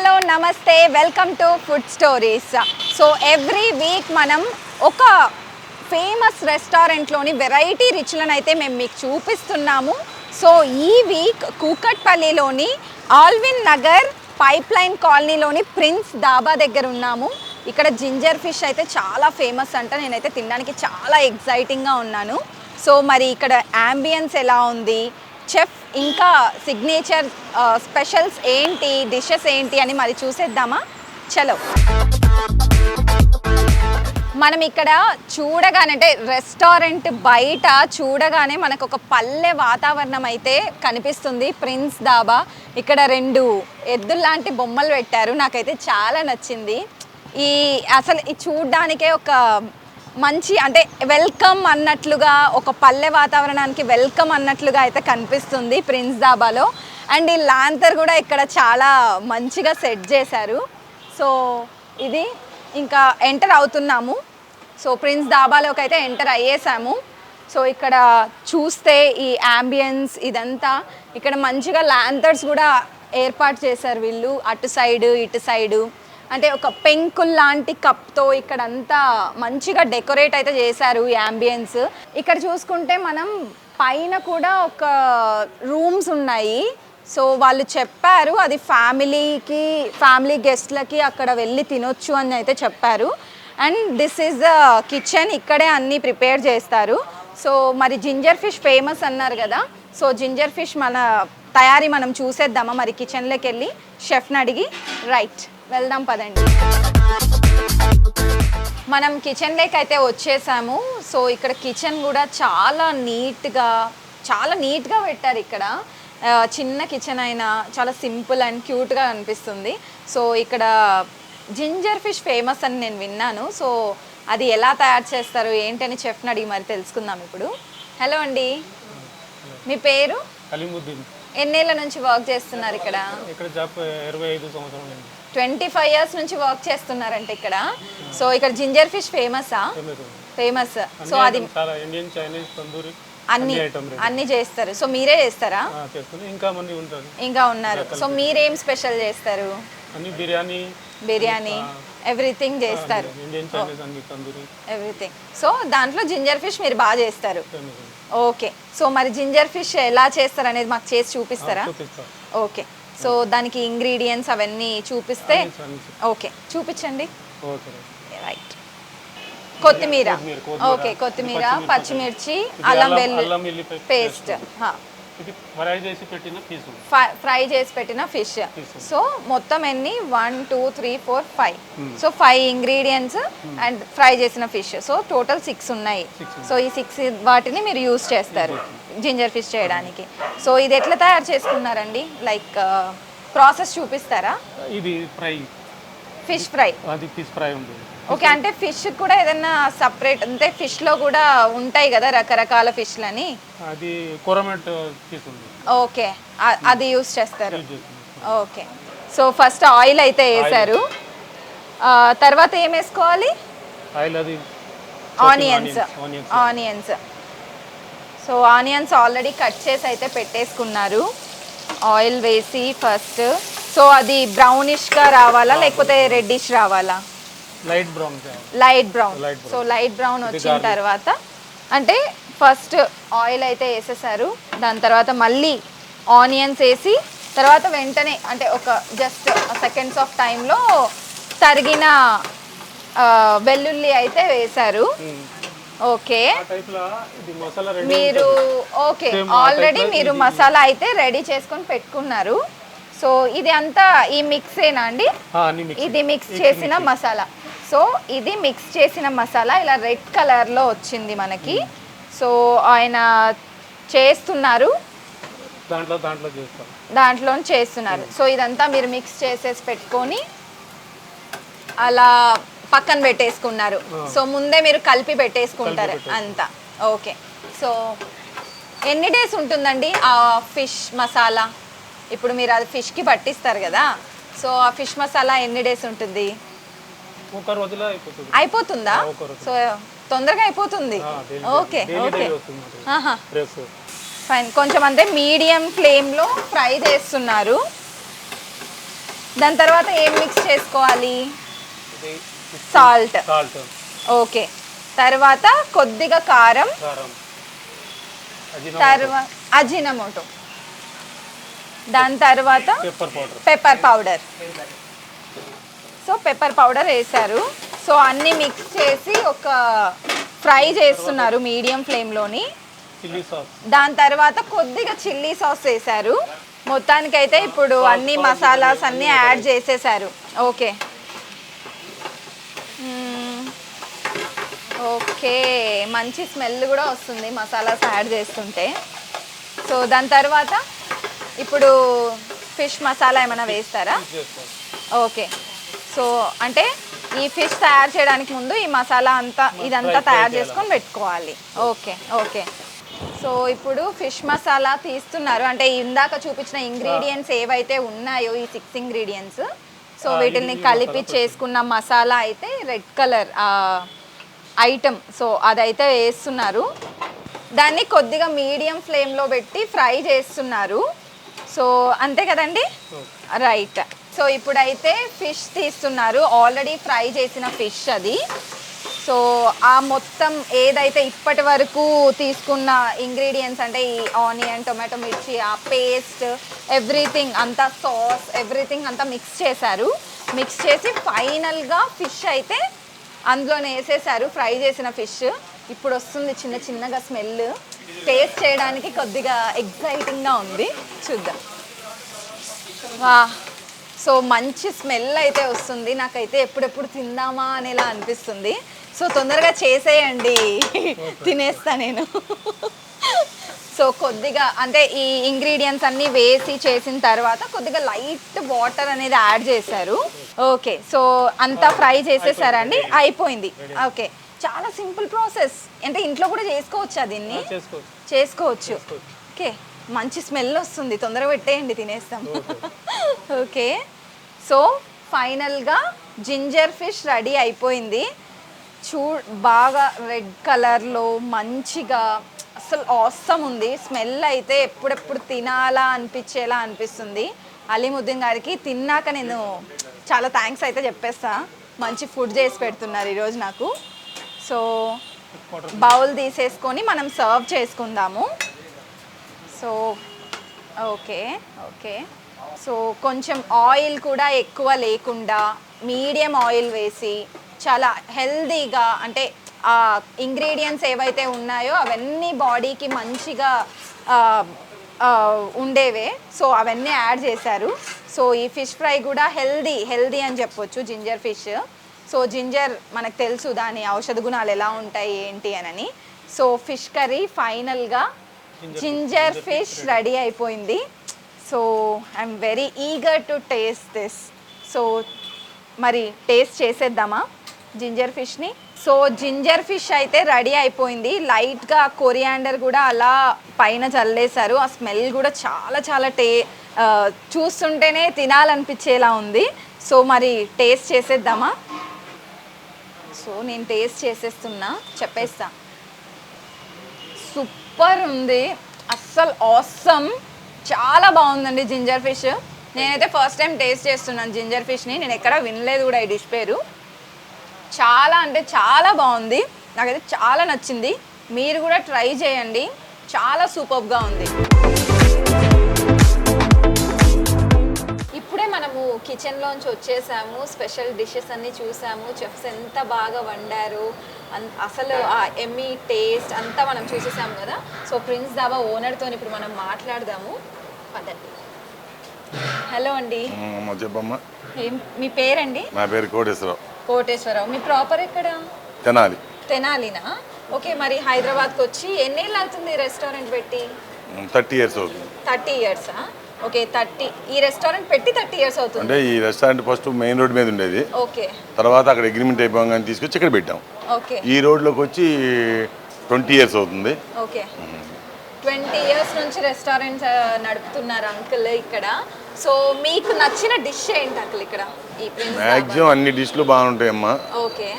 Hello నమస్తే. Welcome to food stories so every week మనం ఒక ఫేమస్ రెస్టారెంట్లోని వెరైటీ రిచ్లను అయితే మేము మీకు చూపిస్తున్నాము. సో ఈ వీక్ కూకట్పల్లిలోని ఆల్విన్ నగర్ పైప్ లైన్ కాలనీలోని ప్రిన్స్ దాబా దగ్గర ఉన్నాము. ఇక్కడ జింజర్ ఫిష్ అయితే చాలా ఫేమస్ అంట. నేనైతే తినడానికి చాలా ఎగ్జైటింగ్గా ఉన్నాను. సో మరి ఇక్కడ యాంబియన్స్ ఎలా ఉంది? చెఫ్ ఇంకా సిగ్నేచర్ స్పెషల్స్ ఏంటి డిషెస్ ఏంటి అని మరి చూసేద్దామా? చలో. మనం ఇక్కడ చూడగానే అంటే రెస్టారెంట్ బయట చూడగానే మనకు ఒక పల్లె వాతావరణం అయితే కనిపిస్తుంది. ప్రిన్స్ దాబా ఇక్కడ రెండు ఎద్దుల్లాంటి బొమ్మలు పెట్టారు. నాకైతే చాలా నచ్చింది. ఈ అసలు ఈ చూడ్డానికే ఒక మంచి అంటే వెల్కమ్ అన్నట్లుగా ఒక పల్లె వాతావరణానికి వెల్కమ్ అన్నట్లుగా అయితే కనిపిస్తుంది ప్రిన్స్ దాబాలో. అండ్ ఈ లాంతర్ కూడా ఇక్కడ చాలా మంచిగా సెట్ చేశారు. సో ఇది ఇంకా ఎంటర్ అవుతున్నాము. సో ప్రిన్స్ దాబాలోకి అయితే ఎంటర్ అయ్యేసాము. సో ఇక్కడ చూస్తే ఈ యాంబియన్స్ ఇదంతా. ఇక్కడ మంచిగా లాంతర్స్ కూడా ఏర్పాటు చేశారు వీళ్ళు. అటు సైడ్ ఇటు సైడు అంటే ఒక పెంకుల్ లాంటి కప్తో ఇక్కడ అంతా మంచిగా డెకరేట్ అయితే చేశారు ఈ యాంబియన్స్ ఇక్కడ చూసుకుంటే మనం పైన కూడా ఒక రూమ్స్ ఉన్నాయి. సో వాళ్ళు చెప్పారు అది ఫ్యామిలీకి ఫ్యామిలీ గెస్ట్లకి అక్కడ వెళ్ళి తినొచ్చు అని అయితే చెప్పారు. And this is the kitchen ఇక్కడే అన్నీ ప్రిపేర్ చేస్తారు. సో మరి జింజర్ ఫిష్ ఫేమస్ అన్నారు కదా. సో జింజర్ ఫిష్ మన తయారీ మనం చూసేద్దామా? మరి కిచెన్లోకి వెళ్ళి షెఫ్ని అడిగి రైట్. వెళ్దాం పదండి. మనం కిచెన్లోకి అయితే వచ్చేసాము. సో ఇక్కడ కిచెన్ కూడా చాలా నీట్గా చాలా నీట్గా పెట్టారు ఇక్కడ. చిన్న కిచెన్ అయినా చాలా సింపుల్ అండ్ క్యూట్గా అనిపిస్తుంది. సో ఇక్కడ జింజర్ ఫిష్ ఫేమస్ అని నేను విన్నాను. సో అది ఎలా తయారు చేస్తారు ఏంటని చెఫ్ని అడిగి మరి తెలుసుకుందాం ఇప్పుడు. హలో అండి. మీ పేరు? ఎన్నేళ్ళ నుంచి వర్క్ చేస్తున్నారు ఇక్కడ? ఇక్కడ జాబ్ ఇరవై ఐదు సంవత్సరం అయింది. ట్వంటీ ఫైవ్ ఇయర్స్ నుంచి వర్క్ చేస్తున్నారంట ఇక్కడ. సో ఇక్కడ జింజర్ ఫిష్ ఫేమసా ఫేమస్. సో అది ఐటమ్స్ చాలా ఇండియన్ చైనీస్ తందూరి అన్ని అన్ని చేస్తారు. సో మీరే చేస్తారా? ఇంకా మంది ఉంటారు. ఇంకా ఉన్నారు. సో మీరేం స్పెషల్ చేస్తారు? అన్ని బిర్యానీ బిర్యానీ ఎవ్రీథింగ్ చేస్తారు. ఎవ్రీథింగ్. సో దాంట్లో జింజర్ ఫిష్ మీరు బాగా చేస్తారు. ఓకే. సో మరి జింజర్ ఫిష్ ఎలా చేస్తారు అనేది మాకు చేసి చూపిస్తారా? చూపిస్తా. ఓకే. సో దానికి ఇంగ్రీడియంట్స్ అవన్నీ చూపిస్తే. ఓకే. చూపించండి. రైట్ కొత్తిమీర. ఓకే కొత్తిమీర పచ్చిమిర్చి. అల్లం వెల్లు పేస్ట్. ఇది ఫ్రై చేసి పెట్టిన పీసు ఫ్రై చేసి పెట్టిన ఫిష్. సో మొత్తం ఎన్ని? One two three four five. So five ingredients and fry చేసిన ఫిష్. సో టోటల్ సిక్స్ ఉన్నాయి. సో ఈ సిక్స్ వాటిని మీరు యూస్ చేస్తారు జింజర్ ఫిష్ చేయడానికి. సో ఇది ఎట్లా తయారు చేసుకున్నారండి? లైక్ ప్రాసెస్ చూపిస్తారా? ఇది ఫ్రై. Fish fry. అది ఫిష్ ఫ్రై ఉంది ఓకే అంటే ఫిష్ కూడా ఏదైనా సపరేట్ అంటే ఫిష్లో కూడా ఉంటాయి కదా రకరకాల ఫిష్లని అది కొరమెట్ పీస్ ఉంది. ఓకే అది యూస్ చేస్తారు. ఓకే సో ఫస్ట్ ఆయిల్ అయితే వేసారు. ఆ, తర్వాత ఏం వేసుకోవాలి? ఆయిల్ అది onions onions onions. So onions already cut చేసి అయితే పెట్టేసుకున్నారు. ఆయిల్ వేసి ఫస్ట్ సో అది బ్రౌనిష్గా రావాలా లేకపోతే రెడ్డిష్ రావాలా? Light brown light brown. So light brown వచ్చిన తర్వాత అంటే ఫస్ట్ ఆయిల్ అయితే వేసేసారు దాని తర్వాత మళ్ళీ ఆనియన్స్ వేసి తర్వాత వెంటనే అంటే ఒక జస్ట్ సెకండ్స్ ఆఫ్ టైంలో తరిగిన వెల్లుల్లి అయితే వేశారు ఓకే. మసాలా రెడీ మీరు ఓకే. ఆల్రెడీ మీరు మసాలా అయితే రెడీ చేసుకొని పెట్టుకున్నారు. సో ఇది అంతా ఈ మిక్సేనా అండి? ఇది మిక్స్ చేసిన మసాలా. సో ఇది మిక్స్ చేసిన మసాలా ఇలా రెడ్ కలర్లో వచ్చింది మనకి. సో ఆయన చేస్తున్నారు. దాంట్లో దాంట్లో చేస్తాం. దాంట్లో చేస్తున్నారు. సో ఇదంతా మీరు మిక్స్ చేసేసి పెట్టుకొని అలా పక్కన పెట్టేసుకున్నారు. సో ముందే మీరు కలిపి పెట్టేసుకుంటారు అంతా. ఓకే. సో ఎన్ని డేస్ ఉంటుందండి ఆ ఫిష్ మసాలా ఇప్పుడు మీరు అది ఫిష్కి పట్టిస్తారు కదా. సో ఆ ఫిష్ మసాలా ఎన్ని డేస్ ఉంటుంది? ఒక రోజులో అయిపోతుంది. అయిపోతుందా. సో తొందరగా అయిపోతుంది. Okay okay. ఫైన్. కొంచెం అంటే మీడియం ఫ్లేమ్లో ఫ్రై చేస్తున్నారు. దాని తర్వాత ఏం మిక్స్ చేసుకోవాలి? సాల్ట్. ఓకే. తర్వాత కొద్దిగా కారం. తర్వాత అజినమోటో. దాని తర్వాత pepper powder so pepper powder వేశారు. సో అన్నీ మిక్స్ చేసి ఒక ఫ్రై చేస్తున్నారు మీడియం ఫ్లేమ్లోని దాని తర్వాత కొద్దిగా చిల్లీ సాస్ వేశారు. మొత్తానికైతే ఇప్పుడు అన్ని మసాలాస్ అన్నీ యాడ్ చేసేసారు. ఓకే. ఓకే. మంచి స్మెల్ కూడా వస్తుంది మసాలాస్ యాడ్ చేస్తుంటే. సో దాని తర్వాత ఇప్పుడు ఫిష్ మసాలా ఏమైనా వేస్తారా? ఓకే. సో అంటే ఈ ఫిష్ తయారు చేయడానికి ముందు ఈ మసాలా అంతా ఇదంతా తయారు. చేసుకొని పెట్టుకోవాలి. Okay okay. సో ఇప్పుడు ఫిష్ మసాలా తీస్తున్నారు. అంటే ఇందాక చూపించిన ఇంగ్రీడియంట్స్ ఏవైతే ఉన్నాయో ఈ సిక్స్ ఇంగ్రీడియంట్స్ సో వీటిని కలిపి చేసుకున్న మసాలా అయితే రెడ్ కలర్ ఐటమ్. సో అదైతే వేస్తున్నారు. దాన్ని కొద్దిగా మీడియం ఫ్లేమ్లో పెట్టి ఫ్రై చేస్తున్నారు. సో అంతే కదండి? రైట్. సో ఇప్పుడైతే ఫిష్ తీస్తున్నారు. ఆల్రెడీ ఫ్రై చేసిన ఫిష్ అది. సో ఆ మొత్తం ఏదైతే ఇప్పటి వరకు తీసుకున్న ఇంగ్రీడియంట్స్ అంటే ఈ ఆనియన్ టొమాటో మిర్చి ఆ పేస్ట్ ఎవ్రీథింగ్ అంతా సాస్ ఎవ్రీథింగ్ అంతా మిక్స్ చేశారు. మిక్స్ చేసి ఫైనల్గా ఫిష్ అయితే అందులోనే వేసేసారు ఫ్రై చేసిన ఫిష్ ఇప్పుడు వస్తుంది చిన్న చిన్నగా స్మెల్ టేస్ట్ చేయడానికి కొద్దిగా ఎగ్జైటింగ్గా ఉంది. చూద్దాం. వా సో మంచి స్మెల్ అయితే వస్తుంది. నాకైతే ఎప్పుడెప్పుడు తిందామా అనేలా అనిపిస్తుంది. సో తొందరగా చేసేయండి. తినేస్తా నేను. సో కొద్దిగా అంటే ఈ ఇంగ్రీడియంట్స్ అన్నీ వేసి చేసిన తర్వాత కొద్దిగా లైట్ వాటర్ అనేది యాడ్ చేశారు. ఓకే. సో అంతా ఫ్రై చేసేసారండి. అయిపోయింది. ఓకే. చాలా సింపుల్ ప్రాసెస్. అంటే ఇంట్లో కూడా చేసుకోవచ్చా దీన్ని? చేసుకోవచ్చు. చేసుకోవచ్చు. ఓకే. మంచి స్మెల్ వస్తుంది. తొందరగా పెట్టేయండి తినేస్తాం. ఓకే. సో ఫైనల్గా జింజర్ ఫిష్ రెడీ అయిపోయింది. చూ బాగా రెడ్ కలర్లో మంచిగా అసలు ఆసమ్ ఉంది. స్మెల్ అయితే ఎప్పుడెప్పుడు తినాలా అనిపించేలా అనిపిస్తుంది. అలీముద్దీన్ గారికి తిన్నాక నేను చాలా థ్యాంక్స్ అయితే చెప్పేస్తా. మంచి ఫుడ్ చేసి పెడుతున్నారు ఈరోజు నాకు. సో బౌల్ తీసేసుకొని మనం సర్వ్ చేసుకుందాము. So okay okay. సో కొంచెం ఆయిల్ కూడా ఎక్కువ లేకుండా మీడియం ఆయిల్ వేసి చాలా హెల్దీగా అంటే ఆ ఇంగ్రీడియంట్స్ ఏవైతే ఉన్నాయో అవన్నీ బాడీకి మంచిగా ఉండేవే. సో అవన్నీ యాడ్ చేశారు. సో ఈ ఫిష్ ఫ్రై కూడా హెల్దీ హెల్దీ అని చెప్పొచ్చు జింజర్ ఫిష్. సో జింజర్ మనకు తెలుసు దాని ఔషధ గుణాలు ఎలా ఉంటాయి ఏంటి అని. సో ఫిష్ కర్రీ ఫైనల్గా జింజర్ ఫిష్. రెడీ. అయిపోయింది. So I'm very eager to taste this so మరి టేస్ట్ చేసేద్దామా జింజర్ ఫిష్ని? సో జింజర్ ఫిష్ అయితే రెడీ అయిపోయింది. లైట్గా కొరియాండర్ కూడా అలా పైన చల్లేశారు. ఆ స్మెల్ కూడా చాలా చాలా టే చూస్తుంటేనే తినాలనిపించేలా ఉంది. సో మరి టేస్ట్ చేసేద్దామా? సో నేను టేస్ట్ చేసేస్తున్నా. చెప్పేస్తా. సూపర్ ఉంది. అస్సలు ఆసమ్ చాలా బాగుందండి జింజర్ ఫిష్. నేనైతే ఫస్ట్ టైం టేస్ట్ చేస్తున్నాను జింజర్ ఫిష్ని. నేను ఎక్కడ వినలేదు కూడా ఈ డిష్ పేరు. చాలా అంటే చాలా బాగుంది. నాకైతే చాలా నచ్చింది. మీరు కూడా ట్రై చేయండి. చాలా సూపర్గా ఉంది. మనము కిచెన్లోంచి వచ్చేసాము. స్పెషల్ డిషెస్ అన్నీ చూసాము. చెఫ్స్ ఎంత బాగా వండారు. అసలు ఆ ఎమ్మి టేస్ట్ అంతా మనం చూసేసాము కదా. సో ప్రిన్స్ దాబా ఓనర్తో ఇప్పుడు మనం మాట్లాడదాము. పదండి. హలో అండి. చెప్పమ్మ మీ పేరండి? నా పేరు కోటేశ్వరరావు. కోటేశ్వరరావు. మీ ప్రాపర్ ఎక్కడ? తెనాలి. తెనాలినా? ఓకే మరి హైదరాబాద్కి వచ్చి ఎన్నేళ్ళు అవుతుంది రెస్టారెంట్ పెట్టి? థర్టీ ఇయర్స్ అవుతుంది. థర్టీ ఇయర్సా? ఓకే థర్టీ ఈ రెస్టారెంట్ పెట్టి థర్టీ ఇయర్స్ అవుతుంది. అంటే ఈ రెస్టారెంట్ ఫస్ట్ మెయిన్ రోడ్ మీద ఉండేది. ఓకే. తర్వాత అక్కడ అగ్రిమెంట్ అయిపోగానే తీసుకొచ్చి ఇక్కడ పెట్టాం. ఓకే. ఈ రోడ్లోకి వచ్చి ట్వంటీ ఇయర్స్ అవుతుంది. ఓకే. ట్వంటీ ఇయర్స్ నుంచి రెస్టారెంట్ నడుపుతున్నారు అంకుల్ ఇక్కడ. సో మీకు నచ్చిన డిష్ ఏంటి అంకుల్ ఇక్కడ? ఈ ప్రిన్స్ మ్యాక్సిమం అన్ని డిష్లు బాగుంటాయమ్మా. ఓకే.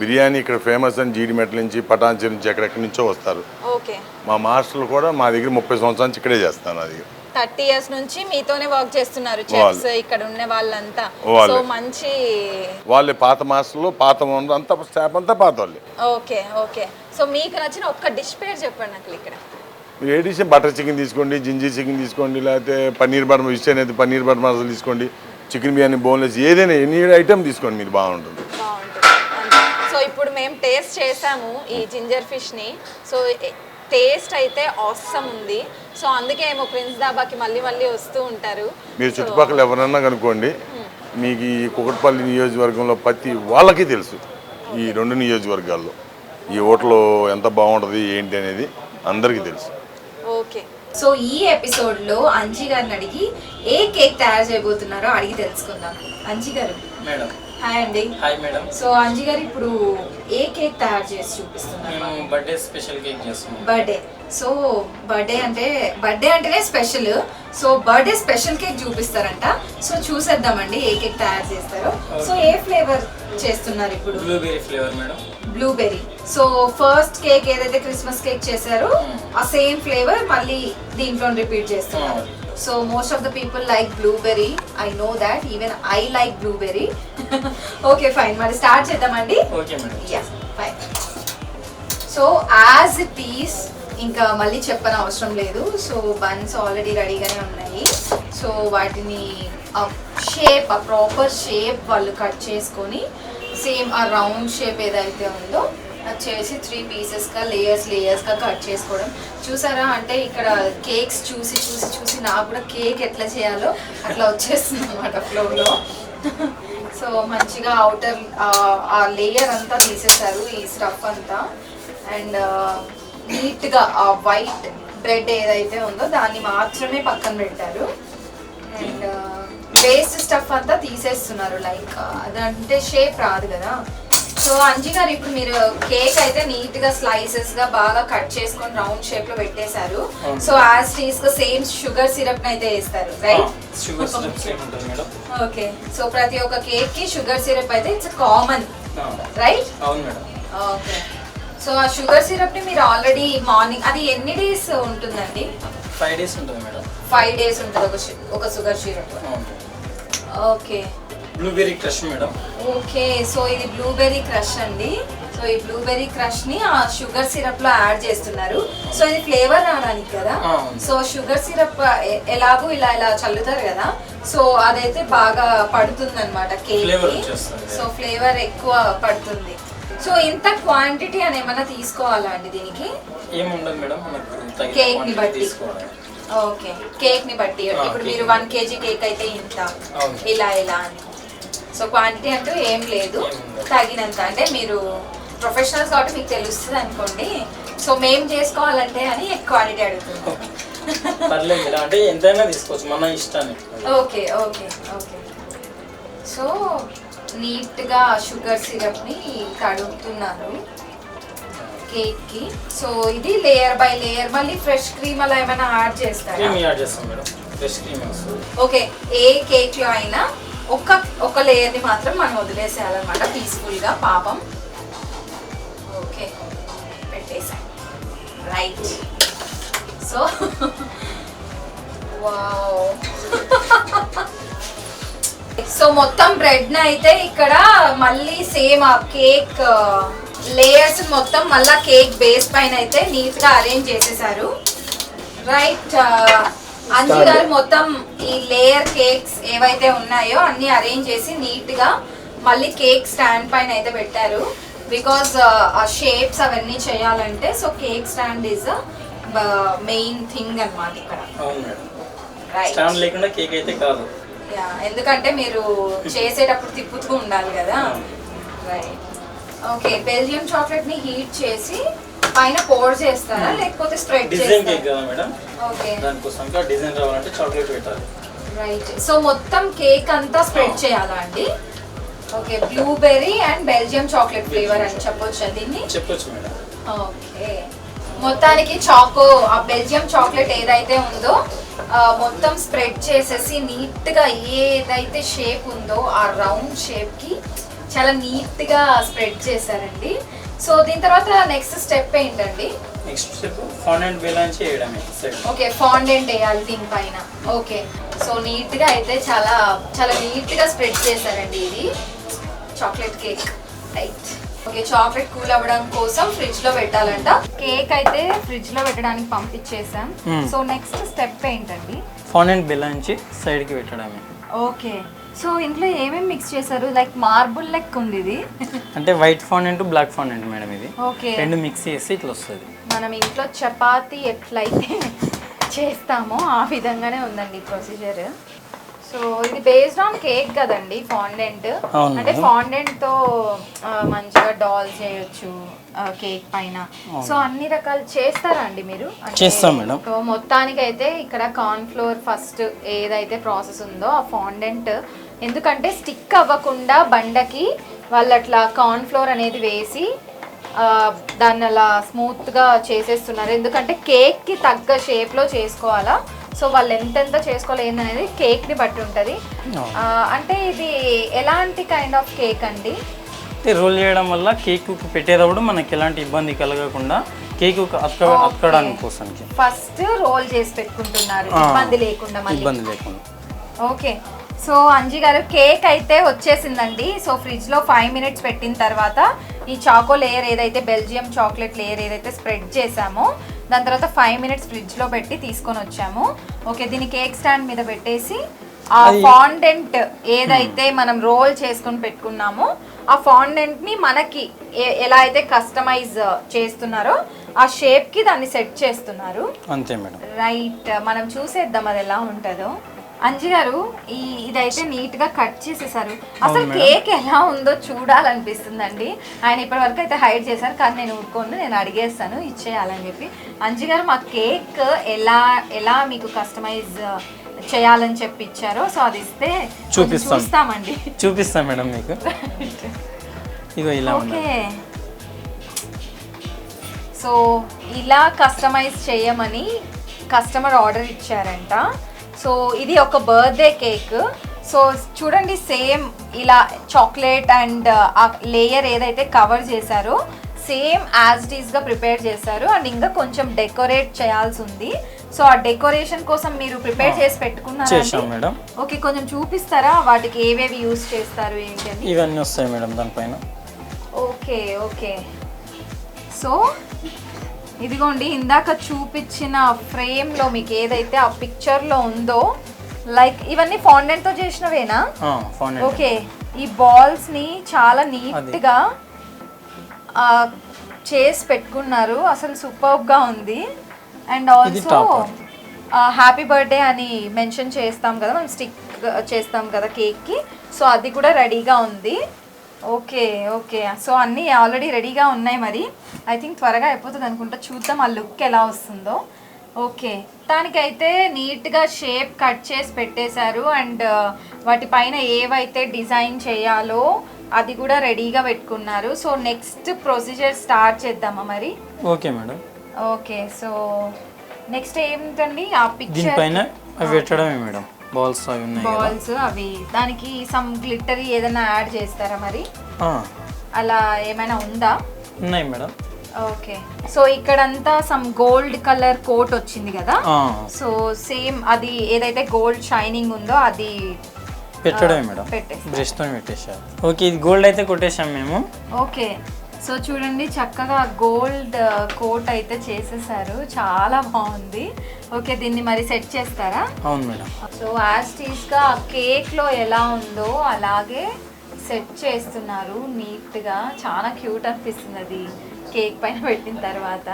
బిర్యానీ ఇక్కడ ఫేమస్ అని జీడిమెట్ల నుంచి పటాన్చెరు నుంచి ఎక్కడెక్కడి నుంచో వస్తారు. ఓకే. మా మాస్టర్లు కూడా మా దగ్గర ముప్పై సంవత్సరాల నుంచి ఇక్కడే చేస్తాను అది. థర్టీ ఇయర్స్ నుంచి మీతోనే వర్క్ చేస్తున్నారు చెఫ్స్ ఇక్కడ ఉన్న వాళ్ళంతా. సో. మంచి వాళ్ళే పాత మాస్టర్లు పాత అంతా స్టాఫ్ అంతా పాత వాళ్ళే. Okay okay. సో మీకు నచ్చిన ఒక్క డిష్ పేరు చెప్పండి నాకు ఇక్కడ. మీరు ఏ డిష్? బటర్ చికెన్ తీసుకోండి జింజీ చికెన్ తీసుకోండి లేకపోతే పన్నీర్ బటర్ ఇష్టం అయితే పన్నీర్ బటర్ మసాలా తీసుకోండి చికెన్ బిర్యానీ బోన్లెస్ ఏదైనా ఎనీ ఐటమ్ తీసుకోండి మీరు బాగుంటుంది. మేము టేస్ట్ చేసాము ఈ జింజర్ ఫిష్ని సో టేస్ట్ అయితే అవసరం ఉంది. సో అందుకే ఏమో ప్రిన్స్ దాబాకి మళ్ళీ మళ్ళీ వస్తూ ఉంటారు. మీరు చుట్టుపక్కల ఎవరన్నా కనుక్కోండి మీకు ఈ కుకట్పల్లి నియోజకవర్గంలో ప్రతి వాళ్ళకి తెలుసు ఈ రెండు నియోజకవర్గాల్లో. ఈ హోటల్ ఎంత బాగుంటుంది ఏంటి అనేది అందరికీ తెలుసు. ఓకే సో ఈ ఎపిసోడ్లో అంజీ గారిని అడిగి ఏ కేక్ తయారు చేయబోతున్నారో అడిగి తెలుసుకుందాం. అంజీ గారు. మేడం హాయ్ అండి హాయ్ మేడం సో అంజీ గారు ఇప్పుడు ఏ కేక్ తయారు చేసి చూపిస్తున్నారు? మేము బర్త్డే స్పెషల్ కేక్ చేస్తున్నాం. బర్త్డే సో బర్త్డే అంటే బర్త్డే అంటేనే special so birthday special cake చూపిస్తారంట. So చూసేద్దామండి ఏ కేక్ తయారు చేస్తారో. సో ఏ ఫ్లేవర్ చేస్తున్నారు ఇప్పుడు? Blueberry flavour madam blueberry so first cake ఏదైతే క్రిస్మస్ కేక్ చేశారో ఆ సేమ్ ఫ్లేవర్ మళ్ళీ దీంట్లో రిపీట్ చేస్తున్నారు. So most of the people like blueberry I know that even I like blueberry okay fine మరి స్టార్ట్ చేద్దామండి. Okay madam yeah fine so as it is ఇంకా మళ్ళీ చెప్పని అవసరం లేదు. సో బన్స్ ఆల్రెడీ రెడీగానే ఉన్నాయి. సో వాటిని షేప్ ఆ ప్రాపర్ షేప్ వాళ్ళు కట్ చేసుకొని సేమ్ ఆ రౌండ్ షేప్ ఏదైతే ఉందో అది చేసి త్రీ పీసెస్గా లేయర్స్ లేయర్స్గా కట్ చేసుకోవడం. చూసారా? అంటే ఇక్కడ కేక్స్ చూసి చూసి చూసి నాకు కూడా కేక్ ఎట్లా చేయాలో అట్లా వచ్చేస్తుంది అనమాట ఫ్లోర్లో సో మంచిగా అవుటర్ ఆ లేయర్ అంతా తీసేశారు ఈ స్టఫ్ అంతా. అండ్ నీట్గా ఆ వైట్ బ్రెడ్ ఏదైతే ఉందో దాన్ని మాత్రమే పక్కన పెట్టారు. అండ్ వేస్ట్ స్టఫ్ అంతా తీసేస్తున్నారు లైక్ అదంటే షేప్ రాదు కదా. సో అంజి గారు ఇప్పుడు మీరు కేక్ అయితే నీట్గా స్లైసెస్గా బాగా కట్ చేసుకొని రౌండ్ షేప్లో పెట్టేశారు. సో యాజ్ టీస్గా సేమ్ షుగర్ సిరప్ అయితే వేస్తారు రైట్ షుగర్ సిరప్ సేమ్ ఉంటుంది మేడం. ఓకే. సో ప్రతి ఒక్క కేక్కి షుగర్ సిరప్ అయితే ఇట్స్ కామన్ రైట్ అవును మేడం. ఓకే. సో ఆ షుగర్ సిరప్ని మీరు ఆల్రెడీ మార్నింగ్ అది ఎన్ని డేస్ ఉంటుందండి? ఫైవ్ డేస్ ఉంటుంది మేడం. ఫైవ్ డేస్ ఉంటుంది ఒక sugar syrup. Okay. Blueberry crush madam okay so ఇది బ్లూబెర్రీ క్రష్ అండి. సో ఈ బ్లూబెర్రీ క్రష్ని ఆ షుగర్ సిరప్లో యాడ్ చేస్తున్నారు. సో ఇది ఫ్లేవర్ రావడానికి కదా. సో షుగర్ సిరప్ ఎలాగో ఇలా ఇలా చల్లుతారు కదా? సో అదైతే బాగా పడుతుంది అనమాట కేక్. సో ఫ్లేవర్ ఎక్కువ పడుతుంది. సో ఇంత క్వాంటిటీ అని ఏమైనా తీసుకోవాలా అండి దీనికి? ఏముండదు మేడం Cake ని బట్టి. ఓకే కేక్ని బట్టి. ఇప్పుడు మీరు వన్ కేజీ కేక్ అయితే ఇంత. ఇలా ఇలా అని. సో క్వాంటిటీ అంటూ ఏం లేదు. తగినంత. అంటే మీరు ప్రొఫెషనల్స్ కాబట్టి మీకు తెలుస్తుంది అనుకోండి. సో మేము చేసుకోవాలంటే అని క్వాంటిటీ అడుగుతున్నాం పర్లేదు మేడం. అంటే ఎంతైనా తీసుకోవచ్చు. మన ఇష్టాన్ని. Okay okay okay. సో నీట్గా షుగర్ సిరప్ని కడుగుతున్నారు కేక్కి. సో ఇది లేయర్ బై లేయర్. మళ్ళీ ఫ్రెష్ క్రీమ్ అలా ఏమైనా యాడ్ చేస్తారా? క్రీమ్ యాడ్ చేస్తాం మేడం. ఫ్రెష్ క్రీమ్ వస్తుంది ఓకే. ఏ కేక్లో అయినా ఒక ఒక లేయర్ని మాత్రం మనం వదిలేసేయాలన్నమాట. పీస్ఫుల్గా పాపం. ఓకే. పెట్టేసాం రైట్. So wow. సో మొత్తం బ్రెడ్ అయితే ఇక్కడ మళ్ళీ సేమ్ ఆ కేక్ లేయర్స్ మొత్తం మళ్ళా కేక్ బేస్ పైన అయితే నీట్గా అరేంజ్ చేసేసారు. రైట్ అంజు గారు మొత్తం ఈ లేయర్ కేక్స్ ఏవైతే ఉన్నాయో అన్ని అరేంజ్ చేసి నీట్గా మళ్ళీ కేక్ స్టాండ్ పైన అయితే పెట్టారు. బికాస్ ఆ షేప్స్ అవన్నీ చేయాలంటే so cake stand is main thing అన్నమాట ఇక్కడ. స్టాండ్ లేకుండా కేక్ అయితే కాదు. యా ఎందుకంటే మీరు చేసేటప్పుడు తిప్పుతూ ఉండాలి కదా. రైట్ ఓకే బెల్జియం చాక్లెట్ని హీట్ చేసి పైన పోర్ చేస్తారా? లేకపోతే స్ప్రెడ్ డిజైన్ కేక్ కదా మేడం. ఓకే. దానికోసం డిజైన్ రావాలంటే చాక్లెట్ పెట్టాలి. రైట్ సో మొత్తం కేక్ అంతా స్ప్రెడ్ చేయాలా అండి? Okay. Blueberry and Belgium chocolate flavour అని చెప్పొచ్చా దీన్ని? చెప్పొచ్చు మేడం. ఓకే. మొత్తానికి చాకో ఆ బెల్జియం చాక్లెట్ ఏదైతే ఉందో మొత్తం స్ప్రెడ్ చేసేసి నీట్గా ఏదైతే షేప్ ఉందో ఆ రౌండ్ షేప్కి చాలా నీట్గా స్ప్రెడ్ చేశారండి. సో దీని తర్వాత నెక్స్ట్ స్టెప్ ఏంటండి? నెక్స్ట్ స్టెప్ ఫాండెంట్ బెలాంచి వేయడమే సైడ్ ఓకే ఫాండెంట్ వేయాలి దీనిపైన ఓకే సో నీట్గా అయితే చాలా చాలా నీట్గా స్ప్రెడ్ చేశారండి ఇది. Chocolate cake right okay chocolate cool అవ్వడం కోసం ఫ్రిడ్జ్లో పెట్టాలంట. కేక్ అయితే ఫ్రిడ్జ్లో పెట్టడానికి పంపించేసాం. సో నెక్స్ట్ స్టెప్ ఏంటండి? ఫాండెంట్ బెలాంచి సైడ్కి పెట్టడమే. ఓకే సో ఇంట్లో ఏమేమి మిక్స్ చేశారు? లైక్ మార్బుల్ లెక్క ఉంది ఇది అంటే white fondant black fondant madam ఇది. ఓకే రెండు మిక్స్ చేసి ఇట్లా వస్తుంది. మనం ఇంట్లో చపాతి ఎట్లయితే చేస్తామో ఆ విధంగానే ఉందండి ప్రొసీజర్ సో ఇది బేస్డ్ ఆన్ కేక్ కదండి ఫాండెంట్. అంటే ఫాండెంట్తో మంచిగా డాల్ చేయొచ్చు కేక్ పైన. సో అన్ని రకాలు చేస్తారా అండి మీరు? చేస్తాం మేడం. సో మొత్తానికి అయితే ఇక్కడ కార్న్ ఫ్లోర్ ఫస్ట్ ఏదైతే ప్రాసెస్ ఉందో ఆ ఫాండెంట్ ఎందుకంటే స్టిక్ అవ్వకుండా బండకి వాళ్ళు అట్లా కార్న్ ఫ్లోర్ అనేది వేసి దాన్ని అలా స్మూత్గా చేసేస్తున్నారు. ఎందుకంటే కేక్కి తగ్గ షేప్లో చేసుకోవాలా? సో వాళ్ళు ఎంతెంత చేసుకోవాలి ఏందనేది కేక్ని బట్టి ఉంటుంది. అంటే ఇది ఎలాంటి కైండ్ ఆఫ్ కేక్ అండి? రోల్ చేయడం వల్ల కేక్ పెట్టేటప్పుడు మనకి ఎలాంటి ఇబ్బంది కలగకుండా కేక్ అతక అతకడానికి కోసానికి ఫస్ట్ రోల్ చేసి పెట్టుకుంటున్నారు. ఇబ్బంది లేకుండా ఇబ్బంది లేకుండా. ఓకే. సో అంజీ గారు కేక్ అయితే వచ్చేసిందండి. సో ఫ్రిడ్జ్లో ఫైవ్ మినిట్స్ పెట్టిన తర్వాత ఈ చాకో లేయర్ ఏదైతే బెల్జియం చాక్లెట్ లేయర్ ఏదైతే స్ప్రెడ్ చేసామో దాని తర్వాత ఫైవ్ మినిట్స్ ఫ్రిడ్జ్లో పెట్టి తీసుకొని వచ్చాము. ఓకే దీన్ని కేక్ స్టాండ్ మీద పెట్టేసి ఆ ఫాండెంట్ ఏదైతే మనం రోల్ చేసుకొని పెట్టుకున్నామో ఆ ఫాండెంట్ని మనకి ఎలా అయితే కస్టమైజ్ చేస్తున్నారో ఆ షేప్కి దాన్ని సెట్ చేస్తున్నారు. అంతే మేడం. రైట్ మనం చూసేద్దాం అది ఎలా ఉంటుందో. అంజి గారు ఈ ఇదైతే నీట్గా కట్ చేసేసారు. అసలు కేక్ ఎలా ఉందో చూడాలనిపిస్తుందండి. ఆయన ఇప్పటి వరకు అయితే హైడ్ చేశారు కానీ నేను ఊరుకోను నేను అడిగేస్తాను ఇచ్చేయాలని చెప్పి. అంజి గారు మా కేక్ ఎలా ఎలా మీకు కస్టమైజ్ చేయాలని చెప్పి ఇచ్చారో సో అది ఇస్తే కొంచెం చూపిస్తాం. మేడం మీకు. ఇగో ఇలా ఉంది ఓకే సో ఇలా కస్టమైజ్ చేయమని కస్టమర్ ఆర్డర్ ఇచ్చారంట. సో ఇది ఒక బర్త్డే కేక్. సో చూడండి సేమ్ ఇలా చాక్లెట్ అండ్ ఆ లేయర్ ఏదైతే కవర్ చేశారో సేమ్ యాజ్గా ప్రిపేర్ చేశారు. అండ్ ఇంకా కొంచెం డెకరేట్ చేయాల్సి ఉంది. సో ఆ డెకరేషన్ కోసం మీరు ప్రిపేర్ చేసి పెట్టుకున్నారా మేడం. ఓకే కొంచెం చూపిస్తారా వాటికి ఏవేవి యూస్ చేస్తారు ఏంటని ఇవన్నీ వస్తాయి మేడం దానిపైన. Okay okay. సో ఇదిగోండి ఇందాక చూపించిన ఫ్రేమ్లో మీకు ఏదైతే ఆ పిక్చర్లో ఉందో లైక్ ఇవన్నీ ఫాండెంట్తో చేసినవేనా? ఓకే ఈ బాల్స్ని చాలా నీట్గా చేసి పెట్టుకున్నారు. అసలు సూపర్గా ఉంది. And also. హ్యాపీ బర్త్డే అని మెన్షన్ చేస్తాం కదా మనం స్టిక్ చేస్తాం కదా కేక్కి. సో అది కూడా రెడీగా ఉంది. Okay okay. సో అన్నీ ఆల్రెడీ రెడీగా ఉన్నాయి మరి. ఐ థింక్ త్వరగా అయిపోతుంది అనుకుంటా. చూద్దాం ఆ లుక్ ఎలా వస్తుందో. ఓకే. దానికైతే నీట్గా షేప్ కట్ చేసి పెట్టేశారు. అండ్ వాటిపైన ఏవైతే డిజైన్ చేయాలో అది కూడా రెడీగా పెట్టుకున్నారు. సో నెక్స్ట్ ప్రొసీజర్ స్టార్ట్ చేద్దామా మరి? Okay madam. Okay. So next ఏమిటండి ఆ పిక్చర్ దీనిపైన అవి పెట్టడమే మేడం. బాల్స్ అవి ఉన్నాయి బాల్స్ అవి. దానికి సమ్ గ్లిటరీ ఏదైనా యాడ్ చేస్తారా మరి? అలా ఏమైనా ఉందా? ఉన్నాయి మేడం. ఓకే సో ఇక్కడంతా సమ్ గోల్డ్ కలర్ కోట్ వచ్చింది కదా? సో సేమ్ అది ఏదైతే గోల్డ్ షైనింగ్ ఉందో అది పెట్టడమే మేడం. పెట్టేస్తాం. బ్రష్తో పెట్టేసారు ఓకే ఇది గోల్డ్ అయితే కొట్టేసాం మేము. ఓకే సో చూడండి చక్కగా గోల్డ్ కోట్ అయితే చేసేసారు. చాలా బాగుంది. ఓకే దీన్ని మరి సెట్ చేస్తారా? అవును మేడం. సో యాజ్ టీస్గా కేక్లో ఎలా ఉందో అలాగే సెట్ చేస్తున్నారు నీట్గా. చాలా క్యూట్ అనిపిస్తుంది అది. కేక్ పైన పెట్టిన తర్వాత.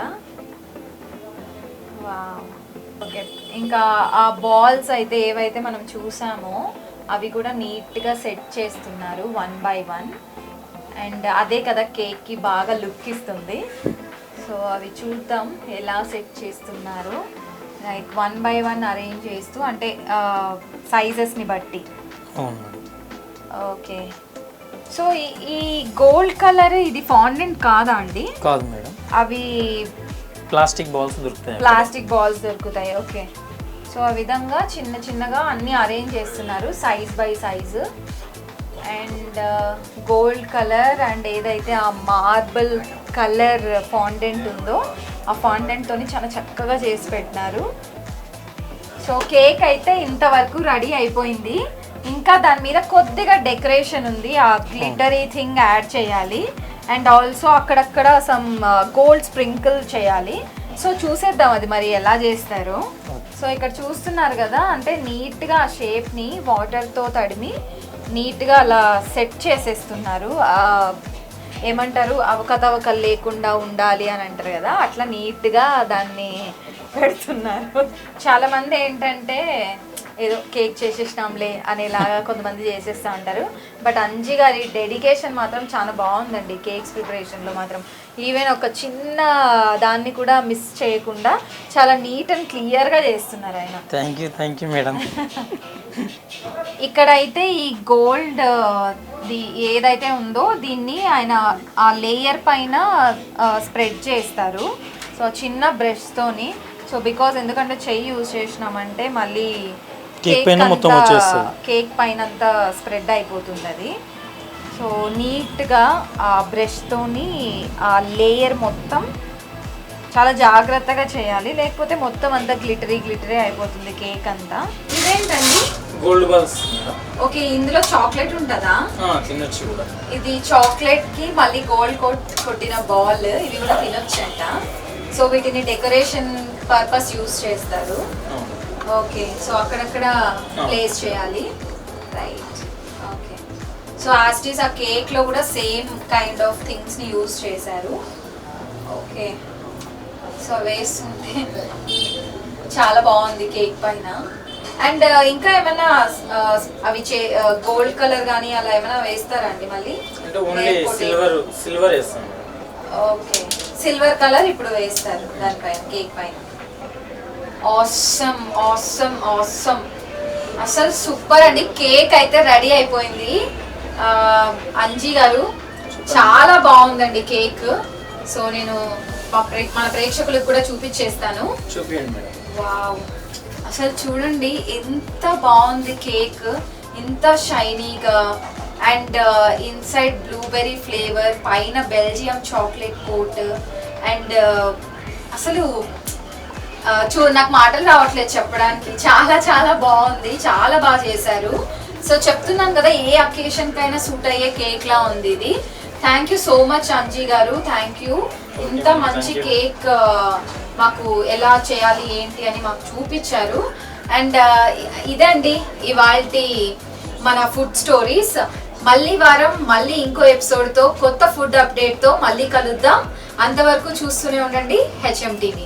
ఓకే ఇంకా ఆ బాల్స్ అయితే ఏవైతే మనం చూసామో అవి కూడా నీట్గా సెట్ చేస్తున్నారు వన్ బై వన్. అండ్ అదే కదా కేక్కి బాగా లుక్ ఇస్తుంది. సో అవి చూద్దాం ఎలా సెట్ చేస్తున్నారు. Like one by one arrange చేస్తూ అంటే సైజెస్ని బట్టి. ఓకే సో ఈ- ఈ గోల్డ్ కలర్ ఇది ఫాండెంట్ కాదా అండి? కాదు మేడం. అవి ప్లాస్టిక్ బాల్స్ దొరుకుతాయి ప్లాస్టిక్ బాల్స్ దొరుకుతాయి. ఓకే సో ఆ విధంగా చిన్న చిన్నగా అన్ని అరేంజ్ చేస్తున్నారు size by size and gold colour and ఏదైతే ఆ మార్బుల్ కలర్ ఫాండెంట్ ఉందో ఆ fondant చాలా చక్కగా చేసి పెట్టినారు. సో కేక్ అయితే ఇంతవరకు రెడీ అయిపోయింది. ఇంకా దాని మీద కొద్దిగా డెకరేషన్ ఉంది. ఆ గ్లిటరీ థింగ్ యాడ్ చేయాలి. అండ్ ఆల్సో అక్కడక్కడ సమ్ గోల్డ్ స్ప్రింకిల్ చేయాలి. సో చూసేద్దాం అది మరి ఎలా చేస్తారో. సో ఇక్కడ చూస్తున్నారు కదా అంటే నీట్గా ఆ షేప్ని వాటర్తో తడిమి నీట్గా అలా సెట్ చేసేస్తున్నారు. ఏమంటారు? అవకతవకలు లేకుండా ఉండాలి అని అంటారు కదా అట్లా నీట్గా దాన్ని పెడుతున్నారు. చాలామంది ఏంటంటే ఏదో కేక్ చేసేసినాంలే అనేలాగా కొంతమంది చేసేస్తూ ఉంటారు. బట్ అంజి గారి డెడికేషన్ మాత్రం చాలా బాగుందండి కేక్స్ ప్రిపరేషన్లో మాత్రం. ఈవెన్ ఒక చిన్న దాన్ని కూడా మిస్ చేయకుండా చాలా నీట్ అండ్ క్లియర్గా చేస్తున్నారు ఆయన. Thank you thank you madam ఇక్కడైతే ఈ గోల్డ్ ది ఏదైతే ఉందో దీన్ని ఆయన ఆ లేయర్ పైన స్ప్రెడ్ చేస్తారు. సో చిన్న బ్రష్తోని సో బికాజ్ ఎందుకంటే చెయ్యి యూజ్ చేసినామంటే మళ్ళీ Cake పైన మొత్తం. కేక్ పైన అంతా స్ప్రెడ్ అయిపోతుంది అది. సో నీట్గా ఆ బ్రష్తోని ఆ లేయర్ మొత్తం చాలా జాగ్రత్తగా చేయాలి. లేకపోతే మొత్తం అంతా గ్లిటరీ గ్లిటరీ అయిపోతుంది కేక్ అంతా. ఇదేంటండి? గోల్డ్ బాల్స్ ఓకే ఇందులో చాక్లెట్ ఉంటుందా? తినొచ్చు కూడా. ఇది చాక్లెట్కి మళ్ళీ గోల్డ్ కోట్ కొట్టిన బాల్. ఇవి కూడా తినొచ్చంట. సో వీటిని డెకరేషన్ పర్పస్ యూస్ చేస్తారు. ఓకే సో అక్కడక్కడ ప్లేస్ చేయాలి. రైట్. సో యాస్టీస్ ఆ కేక్లో కూడా సేమ్ కైండ్ ఆఫ్ థింగ్స్ని యూస్ చేశారు. ఓకే. సో వేస్తుంటే చాలా బాగుంది కేక్ పైన. అండ్ ఇంకా ఏమైనా అవి చే గోల్డ్ కలర్ కానీ అలా ఏమైనా వేస్తారా అండి మళ్ళీ. సిల్వర్ సిల్వర్ వేస్తాం. ఓకే. సిల్వర్ కలర్ ఇప్పుడు వేస్తారు దానిపైన కేక్ పైన. ఆసమ్ ఆసమ్ ఆసమ్ అసలు సూపర్ అండి. కేక్ అయితే రెడీ అయిపోయింది. అంజీ గారు చాలా బాగుందండి కేక్. సో నేను మన ప్రేక్షకులకు కూడా చూపించేస్తాను. వావ్. అసలు చూడండి ఎంత బాగుంది కేక్. ఇంత షైనీగా. అండ్ ఇన్సైడ్ బ్లూబెర్రీ ఫ్లేవర్ పైన బెల్జియం చాక్లెట్ కోట్. అండ్ అసలు చూ నాకు మాటలు రావట్లేదు చెప్పడానికి. చాలా చాలా బాగుంది. చాలా బాగా చేశారు. సో చెప్తున్నాను కదా ఏ అకేషన్ కైనా సూట్ అయ్యే కేక్ లా ఉంది ఇది. Thank you so much Anji గారు. థ్యాంక్ యూ ఇంత. మంచి. కేక్ మాకు ఎలా చేయాలి ఏంటి అని మాకు చూపించారు. అండ్ ఇదండి ఇవాళ మన ఫుడ్ స్టోరీస్ మళ్ళీ వారం మళ్ళీ ఇంకో ఎపిసోడ్తో కొత్త ఫుడ్ అప్డేట్తో మళ్ళీ కలుద్దాం. అంతవరకు చూస్తూనే ఉండండి హెచ్ఎం టీవీ